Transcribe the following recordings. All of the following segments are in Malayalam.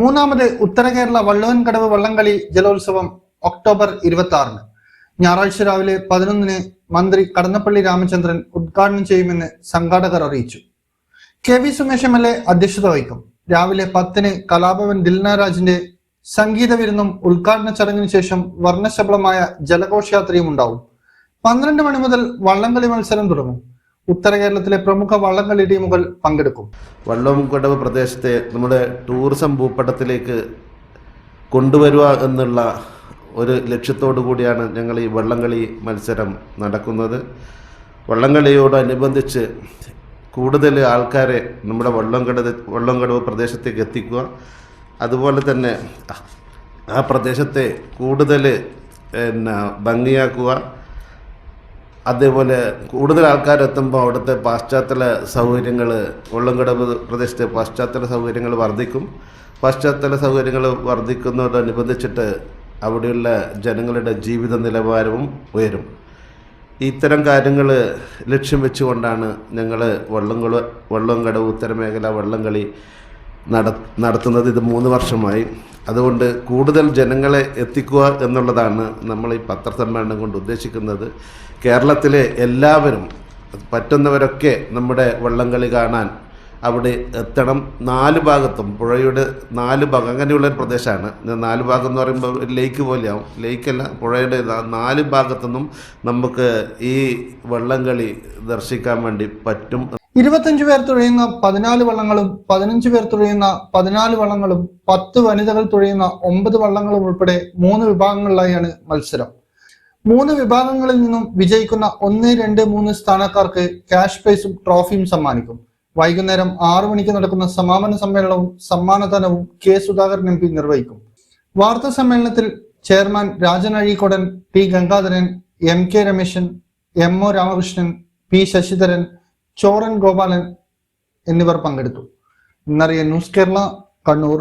മൂന്നാമത് ഉത്തര കേരള വള്ളുവൻകടവ് വള്ളംകളി ജലോത്സവം ഒക്ടോബർ ഇരുപത്തി ആറിന് ഞായറാഴ്ച രാവിലെ പതിനൊന്നിന് മന്ത്രി കടന്നപ്പള്ളി രാമചന്ദ്രൻ ഉദ്ഘാടനം ചെയ്യുമെന്ന് സംഘാടകർ അറിയിച്ചു. K V Sumesh M L A അധ്യക്ഷത വഹിക്കും. രാവിലെ പത്തിന് കലാഭവൻ ദിൽനാരാജിന്റെ സംഗീത വിരുന്നും ഉദ്ഘാടന ചടങ്ങിന് ശേഷം വർണശബളമായ ജലഘോഷയാത്രയും ഉണ്ടാവും. പന്ത്രണ്ട് മണി മുതൽ വള്ളംകളി മത്സരം തുടങ്ങും. ഉത്തര കേരളത്തിലെ പ്രമുഖ വള്ളംകളി ടീമുകൾ പങ്കെടുക്കും. വള്ളംകടവ് പ്രദേശത്തെ നമ്മുടെ ടൂറിസം ഭൂപടത്തിലേക്ക് കൊണ്ടുവരിക എന്നുള്ള ഒരു ലക്ഷ്യത്തോടു കൂടിയാണ് ഞങ്ങൾ ഈ വള്ളംകളി മത്സരം നടക്കുന്നത്. വള്ളംകളിയോടനുബന്ധിച്ച് കൂടുതൽ ആൾക്കാരെ നമ്മുടെ വള്ളംകടവ് വള്ളംകടവ് പ്രദേശത്തേക്ക് എത്തിക്കുക. അതുപോലെ തന്നെ ആ പ്രദേശത്തെ കൂടുതൽ പിന്നെ ഭംഗിയാക്കുക. അതേപോലെ കൂടുതൽ ആൾക്കാരെത്തുമ്പോൾ അവിടുത്തെ പാശ്ചാത്തല സൗകര്യങ്ങൾ വള്ളംകടവ് പ്രദേശത്തെ പാശ്ചാത്തല സൗകര്യങ്ങൾ വർദ്ധിക്കും. പാശ്ചാത്തല സൗകര്യങ്ങൾ വർദ്ധിക്കുന്നതോടനുബന്ധിച്ചിട്ട് അവിടെയുള്ള ജനങ്ങളുടെ ജീവിത നിലവാരവും ഉയരും. ഇത്തരം കാര്യങ്ങൾ ലക്ഷ്യം വെച്ചുകൊണ്ടാണ് ഞങ്ങൾ വള്ളംകുള വള്ളംകടവ് ഉത്തരമേഖല വള്ളംകളി നട നടത്തുന്നത്. ഇത് മൂന്ന് വർഷമായി. അതുകൊണ്ട് കൂടുതൽ ജനങ്ങളെ എത്തിക്കുക എന്നുള്ളതാണ് നമ്മൾ ഈ പത്രസമ്മേളനം കൊണ്ട് ഉദ്ദേശിക്കുന്നത്. കേരളത്തിലെ എല്ലാവരും പറ്റുന്നവരൊക്കെ നമ്മുടെ വള്ളംകളി കാണാൻ അവിടെ എത്തണം. നാല് ഭാഗത്തും പുഴയുടെ നാല് ഭാഗം അങ്ങനെയുള്ള ഒരു പ്രദേശമാണ്. നാല് ഭാഗം എന്ന് പറയുമ്പോൾ ഒരു ലേക്ക് പോലെയാവും. ലേക്കല്ല പുഴയുടെ നാല് ഭാഗത്തുനിന്നും നമുക്ക് ഈ വള്ളംകളി ദർശിക്കാൻ വേണ്ടി പറ്റും ഇരുപത്തഞ്ചു പേർ തുഴയുന്ന പതിനാല് വള്ളങ്ങളും പതിനഞ്ച് പേർ തുഴയുന്ന പതിനാല് വള്ളങ്ങളും പത്ത് വനിതകൾ തുഴയുന്ന ഒമ്പത് വള്ളങ്ങളും ഉൾപ്പെടെ മൂന്ന് വിഭാഗങ്ങളിലായാണ് മത്സരം. മൂന്ന് വിഭാഗങ്ങളിൽ നിന്നും വിജയിക്കുന്ന ഒന്ന് രണ്ട് മൂന്ന് സ്ഥാനക്കാർക്ക് ക്യാഷ് പ്രൈസും ട്രോഫിയും സമ്മാനിക്കും. വൈകുന്നേരം ആറു മണിക്ക് നടക്കുന്ന സമാപന സമ്മേളനവും സമ്മാനദാനവും കെ സുധാകരൻ എം പി നിർവഹിക്കും. വാർത്താ സമ്മേളനത്തിൽ chairman Rajan Azhikodan T Gangadharan M K Rameshan M O Ramakrishnan P Sasidharan Choran Gopalan എന്നിവർ പങ്കെടുത്തു. ഇന്നറിയ ന്യൂസ് കേരള കണ്ണൂർ.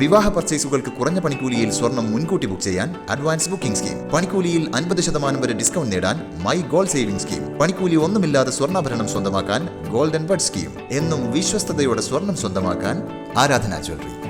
വിവാഹ പർച്ചേസുകൾക്ക് കുറഞ്ഞ പണിക്കൂലിയിൽ സ്വർണം മുൻകൂട്ടി ബുക്ക് ചെയ്യാൻ അഡ്വാൻസ് ബുക്കിംഗ് സ്കീം പണിക്കൂലിയിൽ അൻപത് ശതമാനം വരെ ഡിസ്കൗണ്ട് നേടാൻ മൈ ഗോൾഡ് സേവിംഗ് സ്കീം പണിക്കൂലി ഒന്നുമില്ലാതെ സ്വർണാഭരണം സ്വന്തമാക്കാൻ ഗോൾഡൻ ബഡ് സ്കീം എന്നും വിശ്വസ്തയോടെ സ്വർണം സ്വന്തമാക്കാൻ Aradhana jewellery